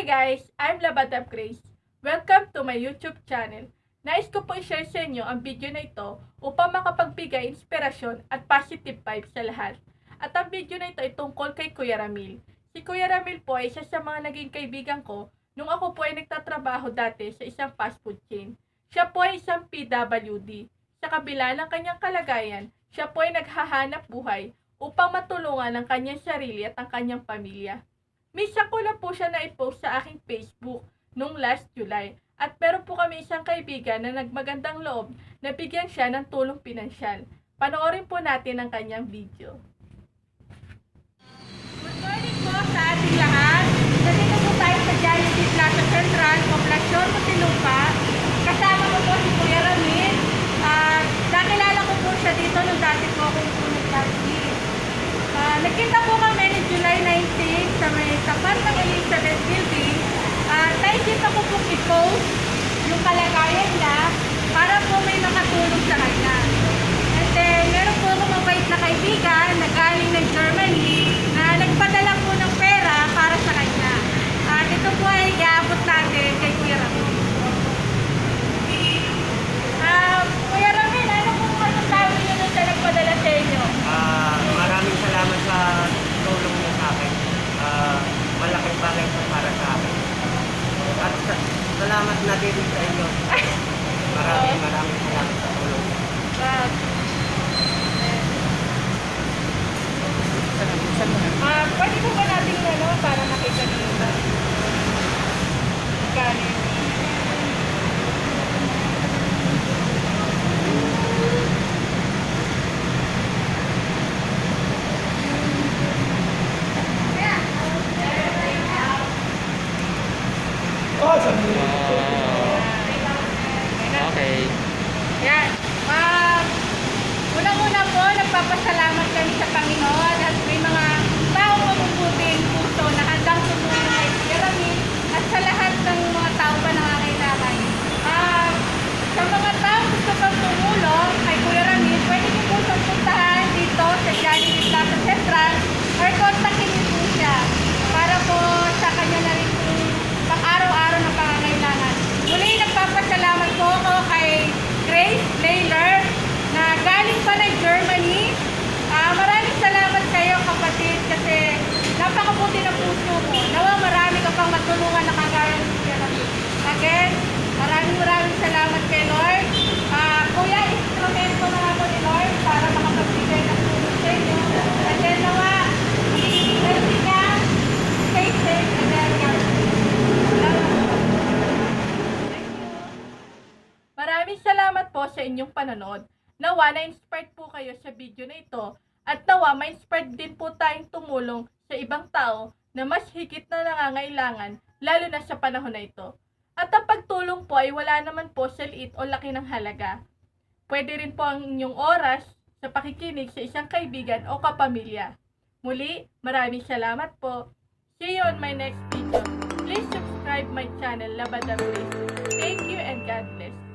guys! I'm Labadab Grace. Welcome to my YouTube channel. Nais ko po i-share sa inyo ang video na ito upang makapagbigay inspirasyon at positive vibes sa lahat. At ang video na ito ay tungkol kay Kuya Ramil. Si Kuya Ramil po ay isa sa mga naging kaibigan ko nung ako po ay nagtatrabaho dati sa isang fast food chain. Siya po ay isang PWD. Sa kabila ng kanyang kalagayan, siya po ay naghahanap buhay upang matulungan ang kanyang sarili at ang kanyang pamilya. Minsan ko lang po siya na-post sa aking Facebook nung last July at meron po kami isang kaibigan na nagmagandang loob na bigyan siya ng tulong pinansyal. Panoorin po natin ang kanyang video. Good morning po sa ating lahat. Nandito po tayo sa Jollibee Plaza Central, Poblacion, Muntinlupa. Kasama ko po si Kuya Ramil. At nakilala ko po siya dito nung dati po akong po nag-Jollibee. Ah, nagkita po kami ni July 19 sa may tapat ng Elizabeth Building. At naisip ako po i-post yung kalagayan niya para po may makatulong sa kanya. And then, meron po ako mabait na kaibigan na galing ng Germany na nagpadala po ng pera para sa kanya. At ito po ay iaabot natin kay Kuya Ramon. Ah, Kuya Ramon, ano po ano sabi niyo nung siya nagpadala sa inyo? Ah, maraming salamat sa tulong niyo sa akin. Ah, malaking bagay ito para sa akin. At sa- salamat na din sa inyo. Maraming maraming salamat sa tulong niyo. Ah, pwede po ba natin ano, para makita niyo ba? Yun? Okay. Yan. Ah, unang-una po, nagpapasalamat kami sa Panginoon at may mga tao mabubuting puso na handang tumulong kay Kuya Ramil at sa lahat ng mga tao pa nangangailangan. Ah, sa mga tao gusto pang tumulong kay Kuya Ramil, pwede niyo po siyang puntahan dito sa Jollibee Plaza Central or kontakin niyo po siya para po sa kanya na rin po pang-araw-araw na pangangailangan. Muli, nagpapasalamat po ako kay Grace Naylor na ng Germany. Ah, maraming salamat sa iyo kapatid kasi napakabuti ng puso mo. Nawa marami ka pang matulungan na kagaya ng Ramil. Again, maraming maraming salamat kay Lord. Ah, kuya, instrumento na ako ni Lord para makapagbigay ng tulong sa inyo. And then nawa, i-healthy ka, stay safe. Maraming salamat po sa inyong panonood. Nawa na-inspired po kayo sa video na ito at nawa ma-inspired din po tayong tumulong sa ibang tao na mas higit na nangangailangan lalo na sa panahon na ito. At ang pagtulong po ay wala naman po sa liit o laki ng halaga. Pwede rin po ang inyong oras sa pakikinig sa isang kaibigan o kapamilya. Muli, maraming salamat po. See you on my next video. Please subscribe my channel, Labada. Thank you and God bless.